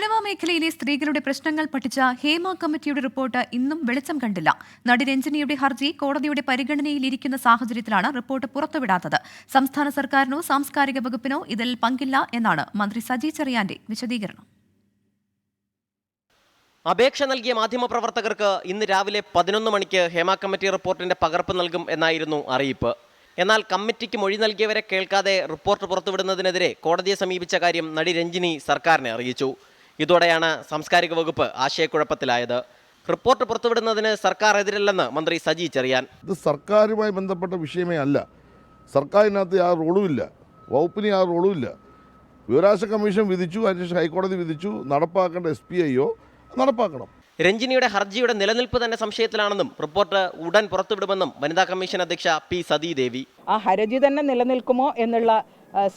Cinema മേഖലയിലെ സ്ത്രീകളുടെ പ്രശ്നങ്ങൾ പഠിച്ച ഹേമ കമ്മിറ്റിയുടെ റിപ്പോർട്ട് ഇന്നും വെളിച്ചം കണ്ടില്ല. നടി രഞ്ജനിയുടെ ഹർജി കോടതിയുടെ പരിഗണനയിലിരിക്കുന്ന സാഹചര്യത്തിലാണ് റിപ്പോർട്ട് പുറത്തുവിടാത്തത്. സംസ്ഥാന സർക്കാരിനോ സാംസ്കാരിക വകുപ്പിനോ ഇതിൽ പങ്കില്ല എന്നാണ് മന്ത്രി സജി ചെറിയാന്റെ വിശദീകരണം. അപേക്ഷ നൽകിയ മാധ്യമപ്രവർത്തകർക്ക് ഇന്ന് രാവിലെ പതിനൊന്ന് മണിക്ക് ഹേമ കമ്മിറ്റി റിപ്പോർട്ടിന്റെ പകർപ്പ് നൽകും എന്നായിരുന്നു അറിയിപ്പ്. എന്നാൽ കമ്മിറ്റിക്ക് മൊഴി നൽകിയവരെ കേൾക്കാതെ റിപ്പോർട്ട് പുറത്തുവിടുന്നതിനെതിരെ കോടതിയെ സമീപിച്ച കാര്യം നടി രഞ്ജിനി സർക്കാരിനെ അറിയിച്ചു. ഇതോടെയാണ് സാംസ്കാരിക വകുപ്പ് ആശയക്കുഴപ്പത്തിലായത്. റിപ്പോർട്ട് പുറത്തുവിടുന്നതിന് സർക്കാർ എതിരല്ലെന്ന് മന്ത്രി സജി ചെറിയാൻ. ഇത് സർക്കാരുമായി ബന്ധപ്പെട്ട വിഷയമേ അല്ല. സർക്കാരിനകത്ത് ആ റോളുമില്ല വകുപ്പിന് ആ ഇല്ല. വിവരാശ കമ്മീഷൻ വിധിച്ചു അതിനുശേഷം ഹൈക്കോടതി വിധിച്ചു നടപ്പാക്കേണ്ട എസ് പി ഐയോ നടപ്പാക്കണം. രഞ്ജിനിയുടെ ഹർജിയുടെ നിലനിൽപ്പ് തന്നെ സംശയത്തിലാണെന്നും റിപ്പോർട്ട് ഉടൻ പുറത്തുവിടുമെന്നും വനിതാ കമ്മീഷൻ അധ്യക്ഷ പി സതീദേവി. ആ ഹരജി തന്നെ നിലനിൽക്കുമോ എന്നുള്ള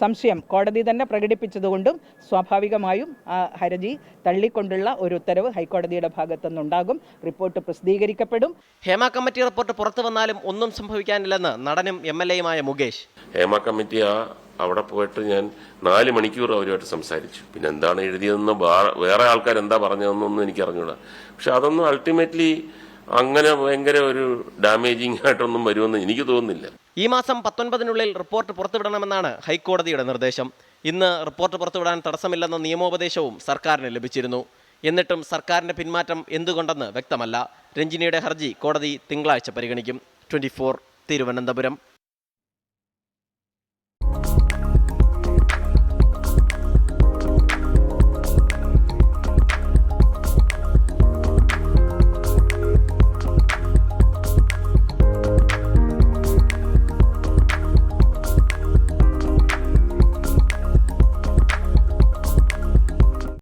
സംശയം കോടതി തന്നെ പ്രകടിപ്പിച്ചതുകൊണ്ടും സ്വാഭാവികമായും ആ ഹർജി തള്ളിക്കൊണ്ടുള്ള ഒരു ഉത്തരവ് ഹൈക്കോടതിയുടെ ഭാഗത്തുനിന്നുണ്ടാകും. റിപ്പോർട്ട് പ്രസിദ്ധീകരിക്കപ്പെടും. ഹേമ കമ്മിറ്റി റിപ്പോർട്ട് പുറത്തു വന്നാലും ഒന്നും സംഭവിക്കാനില്ലെന്ന് നടനും എം എൽ എയുമായ മുകേഷ്. ഹേമ കമ്മിറ്റി ആ അവിടെ പോയിട്ട് ഞാൻ നാല് മണിക്കൂർ അവരുമായിട്ട് സംസാരിച്ചു. പിന്നെ എന്താണ് എഴുതിയതെന്ന് വേറെ ആൾക്കാർ എന്താ പറഞ്ഞതെന്നൊന്നും എനിക്ക് അറിഞ്ഞൂടാ പക്ഷെ അതൊന്നും അൾട്ടിമേറ്റ്ലി അങ്ങനെ ഭയങ്കര ഒരു ഡാമേജിങ് ആയിട്ടൊന്നും വരുമെന്ന് എനിക്ക് തോന്നുന്നില്ല. ഈ മാസം പത്തൊൻപതിനുള്ളിൽ റിപ്പോർട്ട് പുറത്തുവിടണമെന്നാണ് ഹൈക്കോടതിയുടെ നിർദ്ദേശം. ഇന്ന് റിപ്പോർട്ട് പുറത്തുവിടാൻ തടസ്സമില്ലെന്ന നിയമോപദേശവും സർക്കാരിന് ലഭിച്ചിരുന്നു. എന്നിട്ടും സർക്കാരിന്റെ പിന്മാറ്റം എന്തുകൊണ്ടെന്ന് വ്യക്തമല്ല. രഞ്ജിനിയുടെ ഹർജി കോടതി തിങ്കളാഴ്ച പരിഗണിക്കും. ട്വന്റി തിരുവനന്തപുരം.